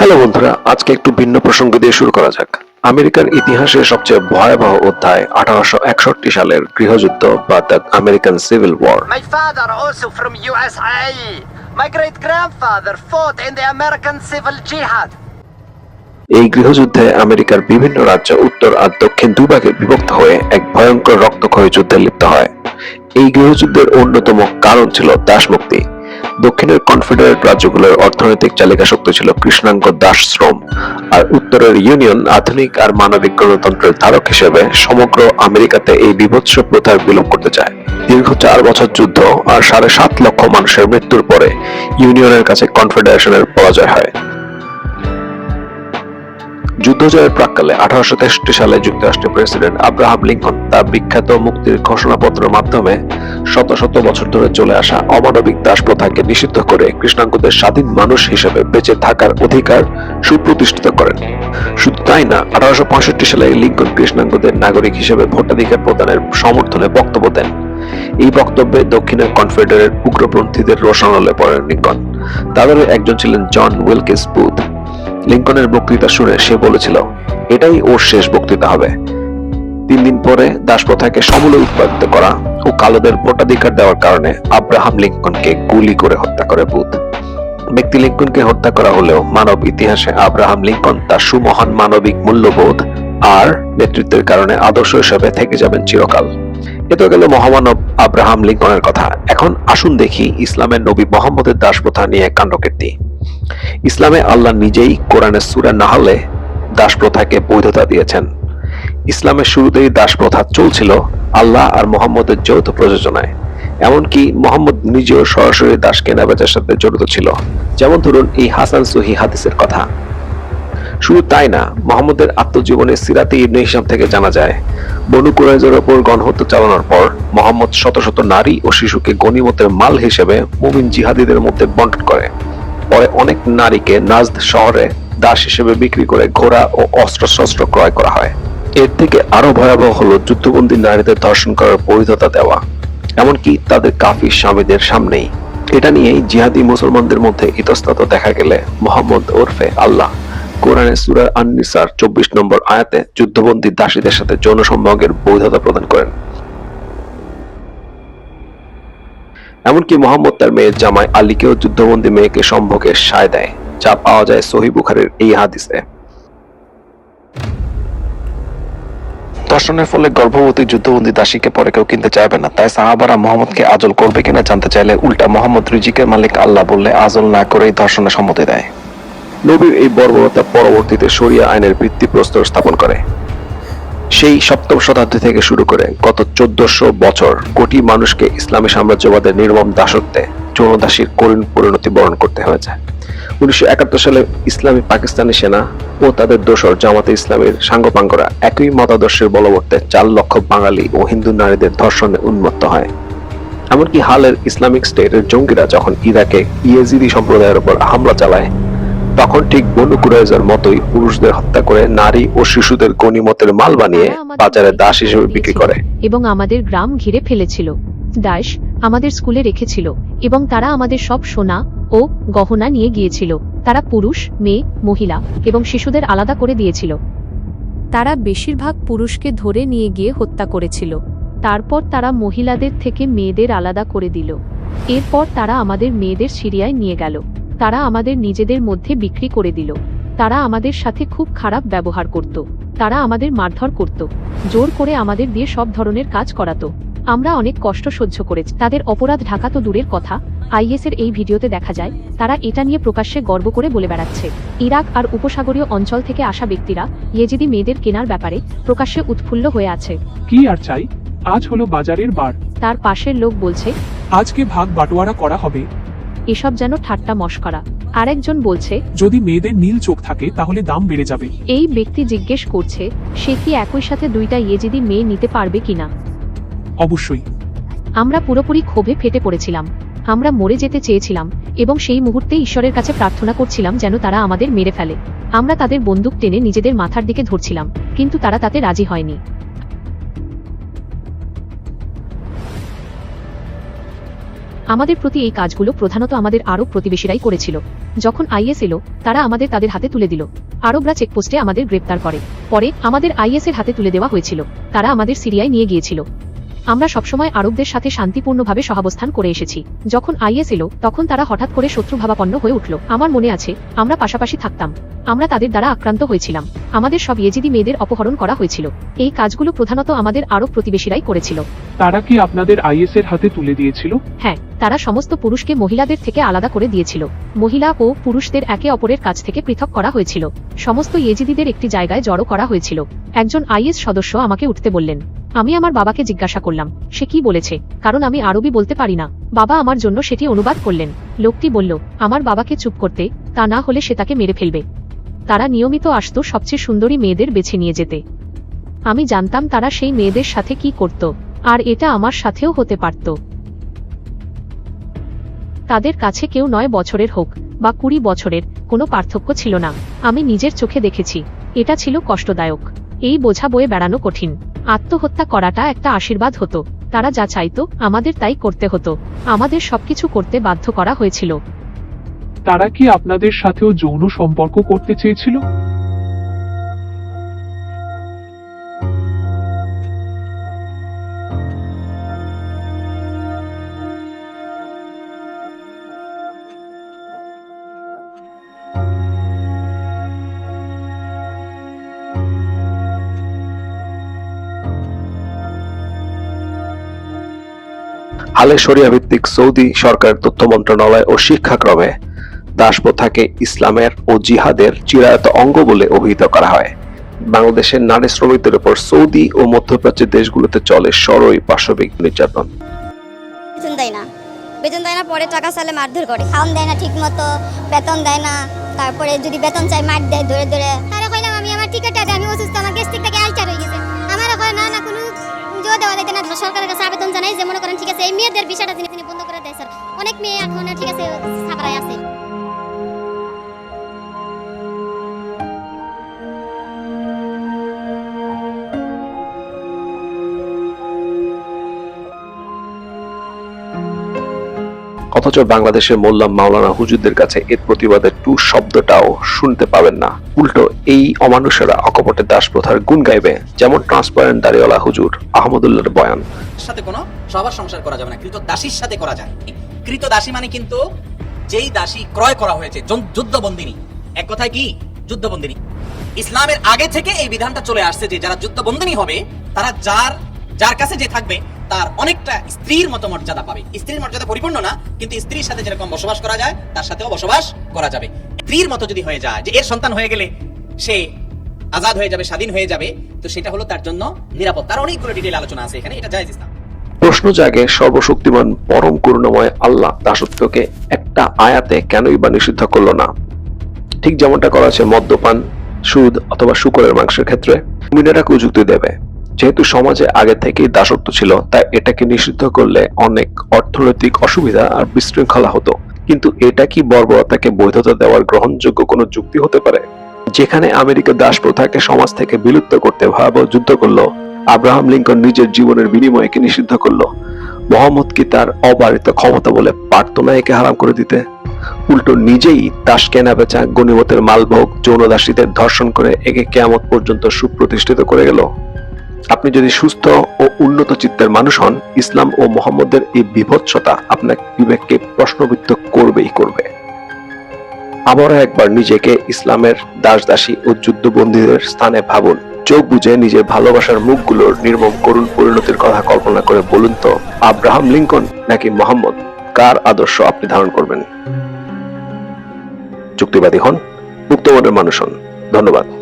Hello বন্ধুরা আজকে একটু ভিন্ন প্রসঙ্গ দিয়ে শুরু করা যাক আমেরিকার ইতিহাসে সবচেয়ে ভয়াবহ অধ্যায় আঠারোশো একষট্টি সালের গৃহযুদ্ধ বা the American civil war. My great grandfather fought in the American Civil Jihad. এই গৃহযুদ্ধে আমেরিকার বিভিন্ন রাজ্য উত্তর আর দক্ষিণ দুভাগে বিভক্ত হয়ে এক ভয়ঙ্কর রক্তক্ষয়ী যুদ্ধে লিপ্ত হয় এই গৃহযুদ্ধের অন্যতম কারণ ছিল দাসমুক্তি দক্ষিণের কনফেডারেট রাজ্যগুলোর অর্থনৈতিক চালিকা শক্তি ছিল কৃষ্ণাঙ্গ দাস শ্রম আর উত্তরের ইউনিয়ন আধুনিক আর মানবিক গণতন্ত্রের ধারক হিসেবে সমগ্র আমেরিকাতে এই বিভৎস প্রথার বিলোপ করতে চায়। দীর্ঘ চার বছর যুদ্ধ আর সাড়ে সাত লক্ষ মানুষের মৃত্যুর পরে ইউনিয়নের কাছে কনফেডারেশনের পরাজয় হয়। যুদ্ধ জয়ের প্রাককালে আঠারোশো তেষট্টি সালে যুক্তরাষ্ট্রের প্রেসিডেন্ট আব্রাহাম লিঙ্কন তার বিখ্যাত মুক্তির ঘোষণাপত্রের মাধ্যমে শত শত বছর ধরে চলে আসা অমানবিক দাস প্রথাকে নিষিদ্ধ করে কৃষ্ণাঙ্গদের স্বাধীন মানুষ হিসেবে বেঁচে থাকার অধিকার সুপ্রতিষ্ঠিত করেন। শুধু তাই না, আঠারোশো পঁয়ষট্টি সালে লিঙ্কন কৃষ্ণাঙ্গদের নাগরিক হিসেবে ভোটাধিকার প্রদানের সমর্থনে বক্তব্য দেন। এই বক্তব্যে দক্ষিণের কনফেডারেট উগ্রপন্থীদের রোশানলে পড়েন লিঙ্কন। তাদের একজন ছিলেন জন উইলকিস বুথ। লিঙ্কনের বক্তৃতা শুনে সে বলেছিল, এটাই ওর শেষ বক্তৃতা হবে। তিন দিন পরে দাসপ্রথাকে সমূলে উৎপাদিত করা ও কালোদের ভোটাধিকার দেওয়ার কারণে আব্রাহাম লিঙ্কনকে গুলি করে হত্যা করে বুথ ব্যক্তি লিঙ্কনকে হত্যা করা হলেও মানব ইতিহাসে আব্রাহাম লিঙ্কন তার সুমহান মানবিক মূল্যবোধ আর নেতৃত্বের কারণে আদর্শ হিসাবে থেকে যাবেন চিরকাল। এ তো গেল মহামানব আব্রাহাম লিঙ্কনের কথা। এখন আসুন দেখি ইসলামের নবী মোহাম্মদের দাস প্রথা নিয়ে কাণ্ডকীর্তি। ইসলামে আল্লাহ নিজেই কোরআনের সুরা নাহলে দাস প্রথাকে বৈধতা দিয়েছেন। ইসলামের শুরুতেই দাস প্রথা চলছিল আল্লাহ আর মোহাম্মদের যৌথ প্রযোজনায়। এমনকি মোহাম্মদ নিজেও সরাসরি দাস কেনাবেচার সাথে জড়িত ছিল। যেমন ধরুন এই হাসান সহি হাদিসের কথা। শুধু তাই না মোহাম্মদের আত্মজীবনের সিরাতে ইবনে হিসাম থেকে জানা যায়, বনু কুরাইজের ওপর গণহত্যা চালানোর পর মোহাম্মদ শত শত নারী ও শিশুকে গনিমতের মাল হিসেবে মুমিন জিহাদিদের মধ্যে বন্টন করে। পরে অনেক নারীকে নাজদ শহরে দাস হিসেবে বিক্রি করে ঘোড়া ও অস্ত্র শস্ত্র ক্রয় করা হয়। এর থেকে আরও ভয়াবহ হলো যুদ্ধবন্দী নারীদের ধর্ষণ করার বৈধতা দেওয়া, এমনকি তাদের কাফির স্বামীদের সামনেই। এটা নিয়েই জিহাদি মুসলমানদের মধ্যে ইতস্তত দেখা গেলে মোহাম্মদ ওরফে আল্লাহ। কোরআনে সুরা আননিসার চব্বিশ নম্বর আয়াতে যুদ্ধবন্দী দাসীদের সাথে যৌন সম্ভোগের বৈধতা প্রদান করেন। এমনকি মোহাম্মদ তার মেয়ের জামাই আলীকেও যুদ্ধবন্দী মেয়েকে সম্ভোগের সায় দেয়, যা পাওয়া যায় সহি বুখারের এই হাদিসে। ধর্ষণের ফলে গর্ভবতী যুদ্ধবন্দী দাসীকে পরে কেউ কিনতে চাইবে না, তাই সাহাবারা মোহাম্মদকে আজল করবে কিনা জানতে চাইলে উল্টা মোহাম্মদ রিজিকের মালিক আল্লাহ বললে আজল না করেই ধর্ষণে সম্মতি দেয়। নবীর এই বর্বরতা পরবর্তীতে শরিয়া আইনের ভিত্তিপ্রস্তর স্থাপন করে। সেই সপ্তম শতাব্দী থেকে শুরু করে গত চোদ্দশো বছর কোটি মানুষকে ইসলামী সাম্রাজ্যবাদের নির্মম দাসত্বে যৌনদাসীর করুণ পরিণতি বরণ করতে হয়েছে। উনিশশো একাত্তর সালে ইসলামী পাকিস্তানি সেনা ও তাদের দোসর জামাতে ইসলামের সাঙ্গপাঙ্গরা একই মতাদর্শের বলবর্তে চার লক্ষ বাঙালি ও হিন্দু নারীদের ধর্ষণে উন্মত্ত হয়। এমনকি হালের ইসলামিক স্টেটের জঙ্গিরা যখন ইরাকে ইয়েজিদি সম্প্রদায়ের উপর হামলা চালায় তখন ঠিক বনু কুরাইজার মতোই পুরুষদের হত্যা করে নারী ও শিশুদের গণিমতের মাল বানিয়ে বাজারে দাস হিসেবে বিক্রি করে। এবং আমাদের গ্রাম ঘিরে ফেলেছিল। দাস আমাদের স্কুলে রেখেছিল এবং তারা আমাদের সব সোনা ও গহনা নিয়ে গিয়েছিল। তারা পুরুষ মেয়ে মহিলা এবং শিশুদের আলাদা করে দিয়েছিল। তারা বেশিরভাগ পুরুষকে ধরে নিয়ে গিয়ে হত্যা করেছিল। তারপর তারা মহিলাদের থেকে মেয়েদের আলাদা করে দিল। এরপর তারা আমাদের মেয়েদের সিরিয়ায় নিয়ে গেল। তারা আমাদের নিজেদের মধ্যে বিক্রি করে দিল। তারা আমাদের সাথে খুব খারাপ ব্যবহার করত। তারা আমাদের মারধর করত। জোর করে আমাদের দিয়ে সব ধরনের কাজ করাতো। আমরা অনেক কষ্ট সহ্য করেছি। তাদের অপরাধ ঢাকা তো দূরের কথা। আইএস এর এই ভিডিওতে দেখা যায় তারা এটা নিয়ে প্রকাশ্যে গর্ব করে বলে বেড়াচ্ছে। ইরাক আর উপসাগরীয় অঞ্চল থেকে আসা ব্যক্তিরা ইয়েজিদি মেয়েদের কেনার ব্যাপারে প্রকাশ্যে উৎফুল্ল হয়ে আছে। কি আর চাই? আজ হলো বাজারের বার। তার পাশের লোক বলছে আজকে ভাগ বাটোয়ারা করা হবে। এসব যেন ঠাট্টা মস্করা। আরেকজন বলছে যদি মেয়েদের নীল চোখ থাকে তাহলে দাম বেড়ে যাবে। এই ব্যক্তি জিজ্ঞেস করছে সে কি একই সাথে দুইটা ইয়েজিদি মেয়ে নিতে পারবে কিনা? অবশ্যই। আমরা পুরোপুরি ক্ষোভে ফেটে পড়েছিলাম। আমরা মরে যেতে চেয়েছিলাম এবং সেই মুহূর্তে ঈশ্বরের কাছে প্রার্থনা করছিলাম যেন তারা আমাদের মেরে ফেলে। আমরা তাদের বন্দুক টেনে নিজেদের মাথার দিকে ধরছিলাম কিন্তু তারা তাতে রাজি হয়নি। আমাদের প্রতি এই কাজগুলো প্রধানত আমাদের আরব প্রতিবেশীরাই করেছিল। যখন আইএস এলো তারা আমাদের তাদের হাতে তুলে দিল। আরবরা চেকপোস্টে আমাদের গ্রেপ্তার করে। পরে আমাদের আইএস এর হাতে তুলে দেওয়া হয়েছিল। তারা আমাদের সিরিয়ায় নিয়ে গিয়েছিল। আমরা সবসময় আরবদের সাথে শান্তিপূর্ণভাবে সহাবস্থান করে এসেছি। যখন আইএস এলো তখন তারা হঠাৎ করে শত্রুভাবাপন্ন হয়ে উঠল। আমার মনে আছে আমরা পাশাপাশি থাকতাম। আমরা তাদের দ্বারা আক্রান্ত হয়েছিলাম। আমাদের সব ইয়েজিদি মেয়েদের অপহরণ করা হয়েছিল। এই কাজগুলো প্রধানত আমাদের আরব প্রতিবেশীরাই করেছিল। তারা কি আপনাদের আইএস এর হাতে তুলে দিয়েছিল? হ্যাঁ তারা সমস্ত পুরুষকে মহিলাদের থেকে আলাদা করে দিয়েছিল। মহিলা ও পুরুষদের একে অপরের কাছ থেকে পৃথক করা হয়েছিল। সমস্ত ইয়েজিদিদের একটি জায়গায় জড়ো করা হয়েছিল। একজন আইএস সদস্য আমাকে উঠতে বললেন, আমি আমার বাবাকে জিজ্ঞাসা করলাম, সে কি বলেছে? কারণ আমি আরবি বলতে পারি না। বাবা আমার জন্য সেটি অনুবাদ করলেন। লোকটি বলল, আমার বাবাকে চুপ করতে, তা না হলে সে তাকে মেরে ফেলবে। তারা নিয়মিত আসত সবচেয়ে সুন্দরী মেয়েদের বেছে নিয়ে যেতে। আমি জানতাম তারা সেই মেয়েদের সাথে কি করত, আর এটা আমার সাথেও হতে পারত। তাদের কাছে কেউ নয় বছরের হোক, বা কুড়ি বছরের, কোনো পার্থক্য ছিল না। আমি নিজের চোখে দেখেছি, এটা ছিল কষ্টদায়ক। এই বোঝা বয়ে বেড়ানো কঠিন। আত্মহত্যা করাটা একটা আশীর্বাদ হতো। তারা যা চাইতো, আমাদের তাই করতে হতো। আমাদের সবকিছু করতে বাধ্য করা হয়েছিল। তারা কি আপনাদের সাথেও যৌন সম্পর্ক করতে চেয়েছিল? হালে শরিয়া ভিত্তিক সৌদি সরকার তথ্য মন্ত্রণালয় ও শিক্ষাক্রমে দাসপ্রথাকে ইসলামের ও জিহাদের চিরায়ত অঙ্গ বলে অভিহিত করা হয়। বাংলাদেশের নারী শ্রমিকদের উপর সৌদি ও মধ্যপ্রাচ্যের দেশগুলোতে চলে সরই পাশবিক নির্যাতন। বেতন দেয় না। পরে টাকা চাইলে মারধর করে। খাওয়ান দেয় না ঠিক মতো বেতন দেয় না। তারপরে যদি বেতন চাই, মার দেয় ধরে ধরে। তারা কইলাম আমি আমার টিকিটটা আমি অসুস্থ, আমার গ্যাস্ট্রিক থেকে আলচার হয়ে গেছে। আমার কয়, না না, কোনো জো দেওয়া না সরকারের কাছে আবেদন জানাই যে, মনে করেন, ঠিক আছে, এই মেয়েদের বিষয়টা তিনি বন্ধ করে দেয়, স্যার। অনেক মেয়ে এখন, ঠিক আছে সাবরায় আছে। অথচ বাংলাদেশের মোল্লা মাওলানা হুজুরদের কাছে এর প্রতিবাদের টু শব্দটাও শুনতে পাবেন না। উল্টো, এই অমানুষেরা অকপটে দাস প্রথার গুণ গাইবে, যেমন ট্রান্সপারেন্ট দাড়িওয়ালা হুজুর আহমদুল্লাহর বয়ান। সাথে কোনো সবার সংসার করা যাবে না কৃত দাসীর সাথে করা যায়। কৃত দাসী মানে কিন্তু যেই দাসী ক্রয় করা হয়েছে যুদ্ধবন্দিনী। এক কথায় কি? যুদ্ধবন্দিনী। ইসলামের আগে থেকে এই বিধানটা চলে আসছে যে যারা যুদ্ধবন্দিনী হবে, তারা যার যার কাছে যে থাকবে তার অনেকটা স্ত্রীর মতো মর্যাদা পাবে। স্ত্রীর মর্যাদা পরিপূর্ণ না, কিন্তু স্ত্রীর সাথে যেরকম বসবাস করা যায়, তার সাথেও বসবাস করা যাবে। স্ত্রীর মতো যদি হয়ে যায়, যে এর সন্তান হয়ে গেলে সে আজাদ হয়ে যাবে, স্বাধীন হয়ে যাবে, তো সেটা হলো তার জন্য নিরাপদ। তার অনেকগুলো ডিটেল আলোচনা আছে এখানে, এটা জায়েজ ইসলাম। প্রশ্ন জাগে, সর্বশক্তিমান পরম করুণাময় আল্লাহ দাসত্বকে একটা আয়াতে কেনই বা নিষিদ্ধ করল না? ঠিক যেমনটা করা আছে মদ্যপান, সুদ অথবা শুকরের মাংসের ক্ষেত্রে। মিনেরাকেও যুক্তি দেবে। যেহেতু সমাজে আগে থেকেই দাসত্ব ছিল, তাই এটাকে নিষিদ্ধ করলে অনেক অর্থনৈতিক অসুবিধা আর বিশৃঙ্খলা হতো। কিন্তু এটা কি বর্বরতাকে বৈধতা দেওয়ার গ্রহণযোগ্য কোনো যুক্তি হতে পারে? যেখানে আমেরিকা দাস প্রথাকে সমাজ থেকে বিলুপ্ত করতে ভয়াবহ যুদ্ধ করল, আব্রাহাম লিঙ্কন নিজের জীবনের বিনিময়ে একে নিষিদ্ধ করল, মোহাম্মদ কি তার অবারিত ক্ষমতা বলে পারত না একে হারাম করে দিতে? উল্টো নিজেই দাস কেনা বেচা গণিমতের মালভোগ যৌন দাসীদের ধর্ষণ করে একে কেয়ামত পর্যন্ত সুপ্রতিষ্ঠিত করে গেল। আপনি যদি সুস্থ ও উন্নত চিত্তের মানুষ হন, ইসলাম ও মোহাম্মদের এই বিভৎসতা আপনার বিবেককে প্রশ্নবিদ্ধ করবেই করবে। আবারও একবার নিজেকে ইসলামের দাস দাসী ও যুদ্ধবন্দীদের স্থানে ভাবুন। চোখ বুঝে নিজের ভালোবাসার মুখগুলোর নির্মম করুণ পরিণতির কথা কল্পনা করে বলুন তো, আব্রাহাম লিঙ্কন নাকি মোহাম্মদ? কার আদর্শ আপনি ধারণ করবেন? যুক্তিবাদী হন মুক্তমনের মানুষ হন। ধন্যবাদ।